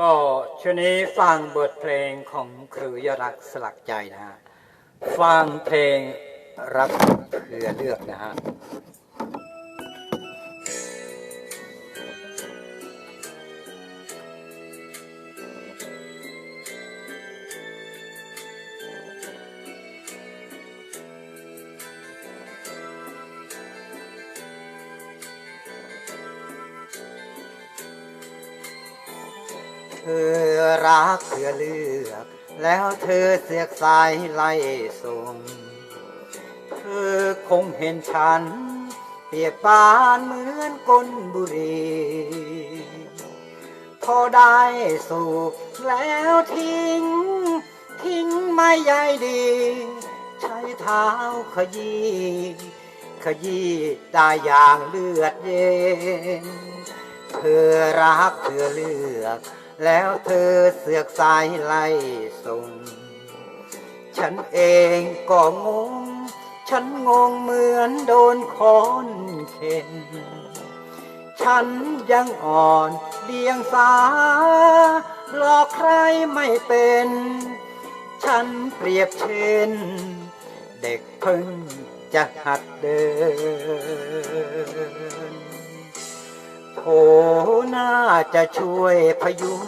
ก็ช่วงนี้ฟังบทเพลงของครูยอรักสลักใจนะฮะ ฟังเพลงรักเพื่อเลือกนะฮะ เธอรักเธอเลือก แล้วเธอเสียกสายไล่ส่งเธอคงเห็นฉัน เปรียบปานเหมือนกลบุรีพอได้สุขแล้วทิ้ง ทิ้งไม่ใยดี ใช้เท้าขยี้ขยี้ได้อย่างเลือดเย็นเธอรักเธอเลือก แล้วเธอเสือกสายไล่ส่ง ฉันเองก็งง ฉันงงเหมือนโดนคอนเข็น ฉันยังอ่อนเดียงสาหลอกใครไม่เป็น ฉันเปรียบเช่น เด็กเพิ่งจะหัดเดิน โถน่าจะช่วยพยุง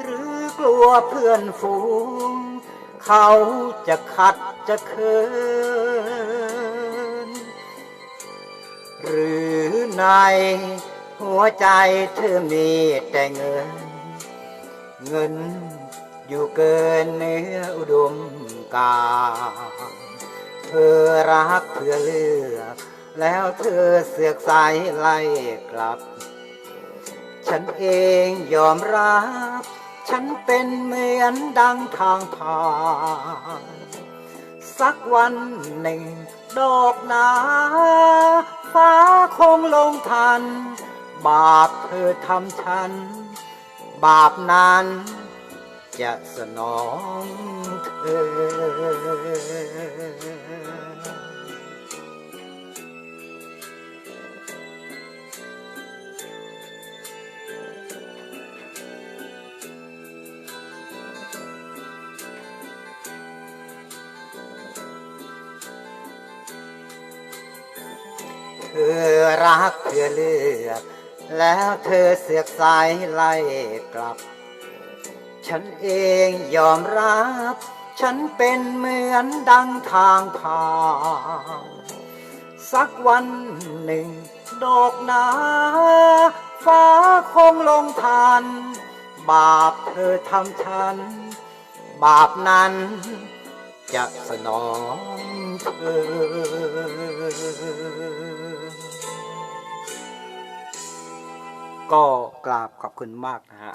หรือกลัวเพื่อนฝูง เขาจะขัดจะเคิน หรือในหัวใจเธอมีแต่เงิน เงินอยู่เกินเนื้ออุดมการณ์เธอรักเพื่อเลือก แล้วเธอเสือกสายไล่กลับ ฉันเองยอมรับ ฉันเป็นเหมือนดังทางผ่านสักวันหนึ่ง ดอกหนาฟ้าคงลงทัน บาปเธอทำฉัน บาปนั้นจะสนองเธอ เธอรักเธอเลือกแล้วเธอเสือกสายไล่กลับ ฉันเองยอมรับ ฉันเป็นเหมือนดังทางผ่านสักวันหนึ่ง ดอกหนาฟ้าคงลงทันบาปเธอทำฉัน บาปนั้นจะสนอง เธอ ก็กราบขอบคุณมากนะฮะ